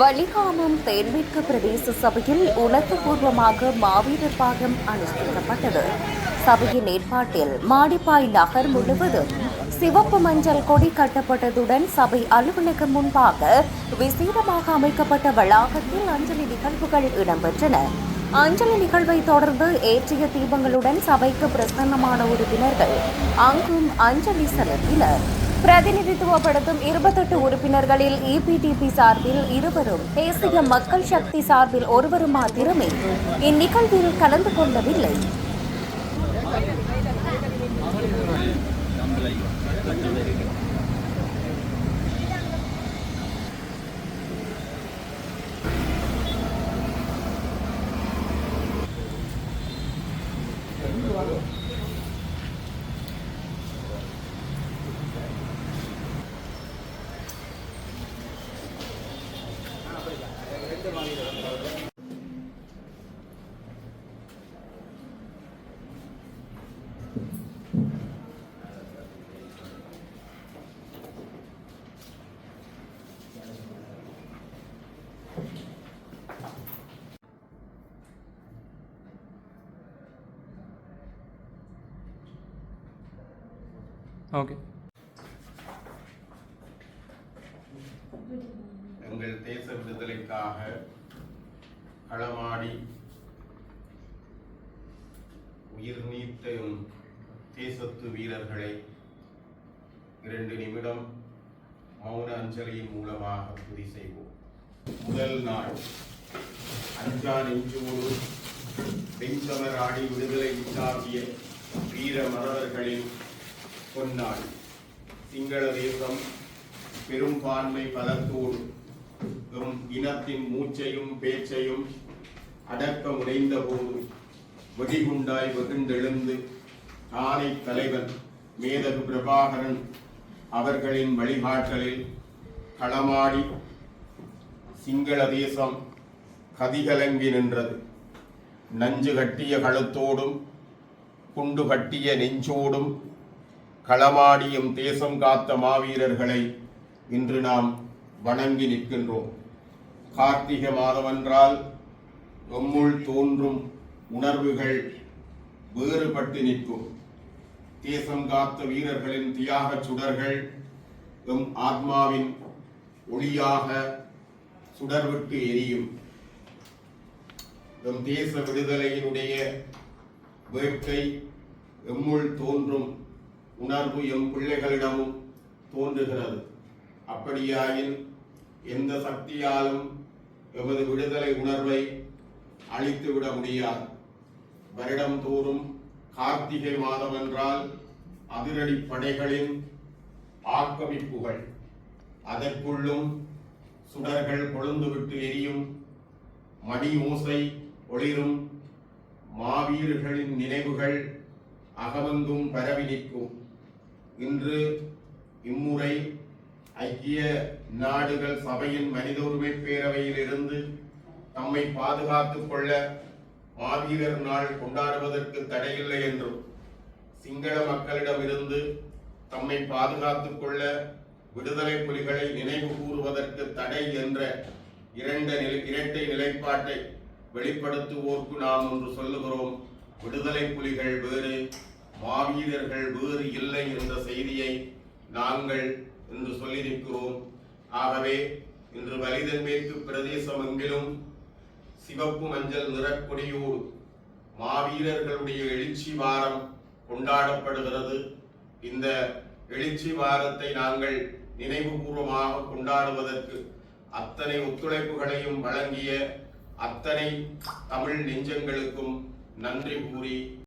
வலிகாமம் தென்மேற்கு பிரதேச சபையில் உணர்வுபூர்வமாக மாவீரர் பாகம் அனுஷ்டிக்கப்பட்டது. சபையின் ஏற்பாட்டில் மாடிப்பாய் நகர் முழுவதும் சிவப்பு மஞ்சள் கொடி கட்டப்பட்டதுடன் சபை அலுவலகம் முன்பாக விசேடமாக அமைக்கப்பட்ட வளாகத்தில் அஞ்சலி நிகழ்வுகள் இடம்பெற்றன. அஞ்சலி நிகழ்வை தொடர்ந்து ஏற்றிய தீபங்களுடன் சபைக்கு பிரசன்னமான உறுப்பினர்கள் அங்கும் அஞ்சலி செலுத்தினர். பிரதிநிதித்துவப்படுத்தும் இருபத்தெட்டு உறுப்பினர்களில் இபிடிபி சார்பில் இருவரும் தேசிய மக்கள் சக்தி சார்பில் ஒருவரும் மாத்திரமே இந்நிகழ்வில் கலந்து கொள்ளவில்லை. ஓகே ഓക്കെ தேச விடுதலைக்காக களமாடி உயிர் நீத்த தேசத்து வீரர்களை இரண்டு நிமிடம் மௌன அஞ்சலியின் மூலமாக துதி செய்வோம். முதல் நாள் அஞ்சா நெஞ்சோடு பெஞ்சமர் ஆடி விடுதலை உண்டாகிய வீர மறவர்களின் பொன்னாள். சிங்கள தேசம் பெரும்பான்மை பலத்தோடு இனத்தின் மூச்சையும் பேச்சையும் அடக்க முனைந்த போது வெடிகுண்டாய் வெகுண்டெழுந்து ஆணை தலைவன் மேதகு பிரபாகரன் அவர்களின் வழிகாட்டலில் களமாடி சிங்கள தேசம் கதிகலங்கி நின்றது. நஞ்சு கட்டிய கழுத்தோடும் குண்டு கட்டிய நெஞ்சோடும் களமாடியும் தேசம் காத்த மாவீரர்களை இன்று நாம் வணங்கி நிற்கின்றோம். கார்த்திகை மாதமென்றால் நம்முள் தோன்றும் உணர்வுகள் வேறுபட்டு நிற்கும். தேசம் காத்த வீரர்களின் தியாகச் சுடர்கள் எம் ஆத்மாவின் ஒளியாக சுடர்விட்டு எரியும். எம் தேச விடுதலையினுடைய வேட்கை எம்முள் தோன்றும் உணர்வு எம் பிள்ளைகளிடமும் தோன்றுகிறது. அப்படியாயின் எந்த சக்தியாலும் எமது விடுதலை உணர்வை அழித்துவிட முடியாது. வருடம் தோறும் கார்த்திகை மாதம் என்றால் அதிரடி படைகளின் ஆக்கமிப்புகள் அதற்குள்ளும் சுடர்கள் கொழுந்துவிட்டு எரியும் மணி ஓசை ஒளிரும் மாவீரர்களின் நினைவுகள் அகமெங்கும் பரவி நிற்கும். இன்று இம்முறை ஐக்கிய நாடுகள் சபையின் மனித உரிமை பேரவையில் இருந்து தம்மை பாதுகாத்துக் கொள்ள மாவீரர் நாள் கொண்டாடுவதற்கு தடையில்லை என்றும் சிங்கள மக்களிடமிருந்து தம்மை பாதுகாத்துக் கொள்ள விடுதலை புலிகளை நினைவு கூறுவதற்கு தடை என்ற இரண்டு நிலை இரட்டை நிலைப்பாட்டை வெளிப்படுத்துவோர்க்கு நாம் ஒன்று சொல்லுகிறோம். விடுதலை புலிகள் வேறு மாவீரர்கள் வேறு இல்லை என்ற செய்தியை நாங்கள் என்று சொல்லி நிற்கிறோம் ஆகவே இன்று வலிதன் மேற்கு பிரதேசம் எங்கிலும் சிவப்பு மஞ்சள் நிறக்கொடியோடு மாவீரர்களுடைய எழுச்சி வாரம் கொண்டாடப்படுகிறது. இந்த எழுச்சி வாரத்தை நாங்கள் நினைவுபூர்வமாக கொண்டாடுவதற்கு அத்தனை ஒத்துழைப்புகளையும் வழங்கிய அத்தனை தமிழ் நெஞ்சங்களுக்கும் நன்றி கூறி